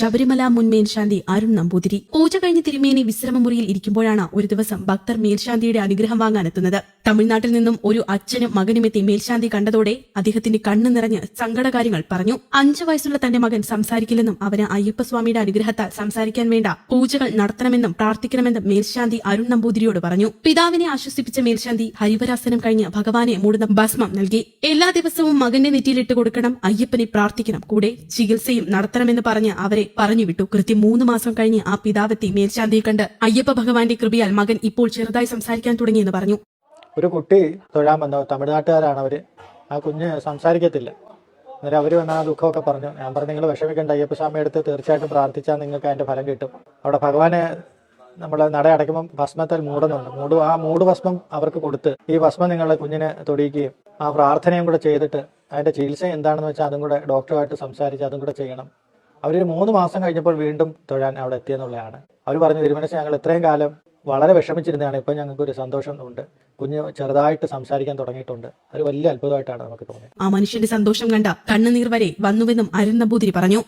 ശബരിമല മുൻ മേൽശാന്തി അരുൺ നമ്പൂതിരി. പൂജ കഴിഞ്ഞ് തിരുമേനി വിശ്രമമുറിയിൽ ഇരിക്കുമ്പോഴാണ് ഒരു ദിവസം ഭക്തർ മേൽശാന്തിയുടെ അനുഗ്രഹം വാങ്ങാനെത്തുന്നത്. തമിഴ്നാട്ടിൽ നിന്നും ഒരു അച്ഛനും മകനും എത്തി മേൽശാന്തി കണ്ടതോടെ അദ്ദേഹത്തിന്റെ കണ്ണു നിറഞ്ഞ് സങ്കടകാര്യങ്ങൾ പറഞ്ഞു. അഞ്ചു വയസ്സുള്ള തന്റെ മകൻ സംസാരിക്കില്ലെന്നും അവന് അയ്യപ്പസ്വാമിയുടെ അനുഗ്രഹത്താൽ സംസാരിക്കാൻ വേണ്ട പൂജകൾ നടത്തണമെന്നും പ്രാർത്ഥിക്കണമെന്നും മേൽശാന്തി അരുൺ നമ്പൂതിരിയോട് പറഞ്ഞു. പിതാവിനെ ആശ്വസിപ്പിച്ച മേൽശാന്തി ഹരിവരാസനം കഴിഞ്ഞ് ഭഗവാനെ മൂടുന്ന ഭസ്മം നൽകി. എല്ലാ ദിവസവും മകന്റെ നെറ്റിയിലിട്ട് കൊടുക്കണം അയ്യപ്പനെ പ്രാർത്ഥിക്കണം കൂടെ ചികിത്സയും നടത്തണമെന്ന് പറഞ്ഞ് അവരെ പറഞ്ഞുവിട്ടു കൃത്യം മൂന്ന് മാസം കഴിഞ്ഞ് ആ പിതാവെത്തി മേൽശാന്തിയെ കണ്ട് അയ്യപ്പ ഭഗവാന്റെ കൃപയാൽ മകൻ ഇപ്പോൾ ചെറുതായി സംസാരിക്കാൻ തുടങ്ങിയെന്ന് പറഞ്ഞു. ഒരു കുട്ടി തൊഴാൻ വന്ന തമിഴ്നാട്ടുകാരാണ് അവർ ആ കുഞ്ഞ് സംസാരിക്കത്തില്ല. അന്നേരം അവർ വന്ന ആ ദുഃഖമൊക്കെ പറഞ്ഞു. ഞാൻ പറഞ്ഞു നിങ്ങൾ വിഷമിക്കേണ്ട. അയ്യപ്പസ്വാമി എടുത്ത് തീർച്ചയായിട്ടും പ്രാർത്ഥിച്ചാൽ നിങ്ങൾക്ക് അതിന്റെ ഫലം കിട്ടും. അവിടെ ഭഗവാനെ നമ്മൾ നട അടയ്ക്കുമ്പം ഭസ്മത്തിൽ മൂടുന്നുണ്ട്. മൂട് ആ മൂട് ഭസ്മം അവർക്ക് കൊടുത്ത് ഈ ഭസ്മം നിങ്ങളുടെ കുഞ്ഞിനെ തൊടിയിക്കുകയും ആ പ്രാർത്ഥനയും കൂടെ ചെയ്തിട്ട് അതിന്റെ ചികിത്സ എന്താണെന്ന് വെച്ചാൽ അതും കൂടെ ഡോക്ടറുമായിട്ട് സംസാരിച്ച് അതും കൂടെ ചെയ്യണം. അവരൊരു മൂന്ന് മാസം കഴിഞ്ഞപ്പോൾ വീണ്ടും തൊഴാൻ അവിടെ എത്തിയെന്നുള്ളതാണ്. അവർ പറഞ്ഞു തിരുമനസ് ഞങ്ങൾ ഇത്രയും കാലം വളരെ വിഷമിച്ചിരുന്നതാണ്. ഇപ്പം ഞങ്ങൾക്ക് ഒരു സന്തോഷം ഉണ്ട്. കുഞ്ഞ് ചെറുതായിട്ട് സംസാരിക്കാൻ തുടങ്ങിയിട്ടുണ്ട്. അത് വലിയ അത്ഭുതമായിട്ടാണ് നമുക്ക് തോന്നിയത്. ആ മനുഷ്യന്റെ സന്തോഷം കണ്ട കണ്ണുനീർ വരെ വന്നുവെന്നും അരുൺ പറഞ്ഞു.